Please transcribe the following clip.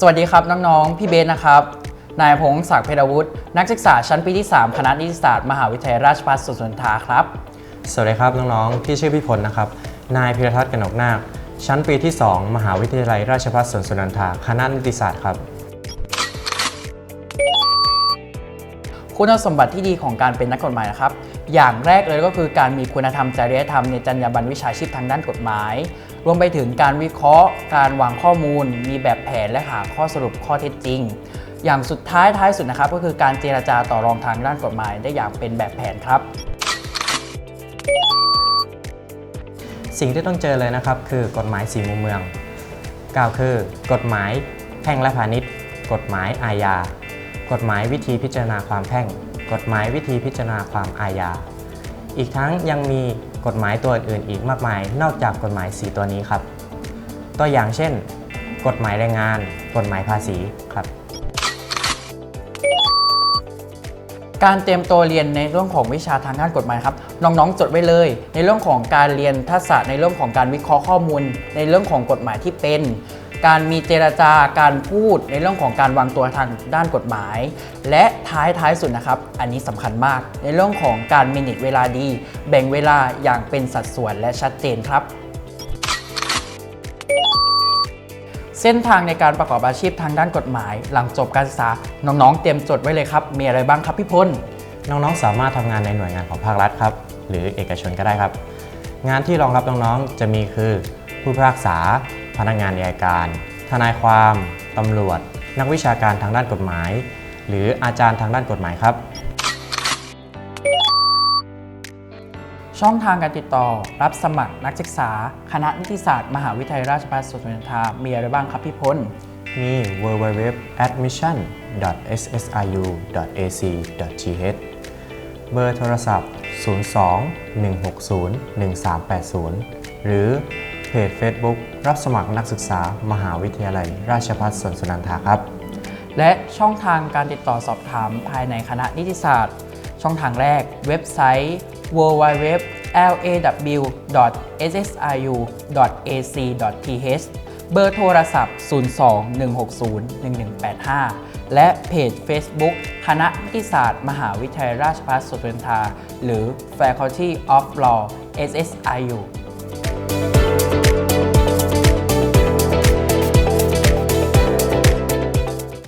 สวัสดีครับน้องๆ พี่เบสนะครับ นายพงศักดิ์เพชรวุฒินักศึกษาชั้นปีที่ 3 คณะนิติศาสตร์ มหาวิทยาลัยราชภัฏสุนทราครับ สวัสดีครับน้องๆ พี่ชื่อพี่พลนะครับ นายพิรทัศน์กนกนาค ชั้นปีที่ 2 มหาวิทยาลัยราชภัฏสวนสุนันทา คณะนิติศาสตร์ครับ คุณสมบัติที่ดีของการเป็นนักกฎหมายนะครับ อย่างแรกเลยก็คือการมีคุณธรรมจริยธรรมในจรรยาบรรณวิชาชีพทางด้านกฎหมายร วมไปถึงการวิเคราะห์ การวางข้อมูล มีแบบแผนและหาข้อสรุปข้อเท็จจริง อย่างสุดท้ายท้ายสุดนะครับก็คือการเจรจาต่อรองทางด้านกฎหมาย ได้อย่างเป็นแบบแผนครับ สิ่งที่ต้องเจอเลยนะครับ คือกฎหมายสี่มุมเมืองกล่าวคือกฎหมายแพ่งและพาณิชย์ กฎหมายอาญา กฎหมายวิธีพิจารณาความแพ่ง กฎหมายวิธีพิจารณาความอาญา อีกทั้งยังมีกฎหมายตัวอื่นอีกมากมาย นอกจากกฎหมาย 4 ตัวนี้ครับ ตัวอย่างเช่น กฎหมายแรงงาน กฎหมายภาษีครับ การเตรียมตัวเรียนในเรื่องของวิชาทางด้านกฎหมายครับน้องๆจดไว้เลย ในเรื่องของการเรียนทักษะในเรื่องของการวิเคราะห์ข้อมูล ในเรื่องของกฎหมายที่เป็น การมีเจรจาการพูดในเรื่องของการวางตัวทางด้านกฎหมาย และท้ายท้ายสุดนะครับ อันนี้สำคัญมาก ในเรื่องของการมินิทเวลาดี แบ่งเวลาอย่างเป็นสัดส่วนและชัดเจนครับ เส้นทางในการประกอบอาชีพทางด้านกฎหมาย หลังจบการศึกษาน้องๆ เตรียมจดไว้เลยครับ มีอะไรบ้างครับพี่พลน้องๆ สามารถทำงานในหน่วยงานของภาครัฐครับ หรือเอกชนก็ได้ครับ งานที่รองรับน้องๆจะมีคือผู้พิพากษา พนักงานอัยการ ทนายความ ตำรวจ นักวิชาการทางด้านกฎหมาย หรืออาจารย์ทางด้านกฎหมายครับ ช่องทางการติดต่อรับสมัครนักศึกษา คณะนิติศาสตร์ มหาวิทยาลัยราชภัฏสวนสุนันทามีอะไรบ้างครับพี่พลมี www.admission.ssiu.ac.th เบอร์โทรศัพท์ 02-160-1380 หรือ เพจ Facebook รับสมัครนักศึกษามหาวิทยาลัย ราชภัฏสวนสุนันทาครับ และช่องทางการติดต่อสอบถามภายในคณะนิติศาสตร์ ช่องทางแรกเว็บไซต์ www.law.ssiu.ac.th เบอร์โทรศัพท์ 02-160-1185 และเพจ Facebook คณะนิติศาสตร์ มหาวิทยาลัยราชภัฏสวนสุนันทาหรือ Faculty of Law SSIU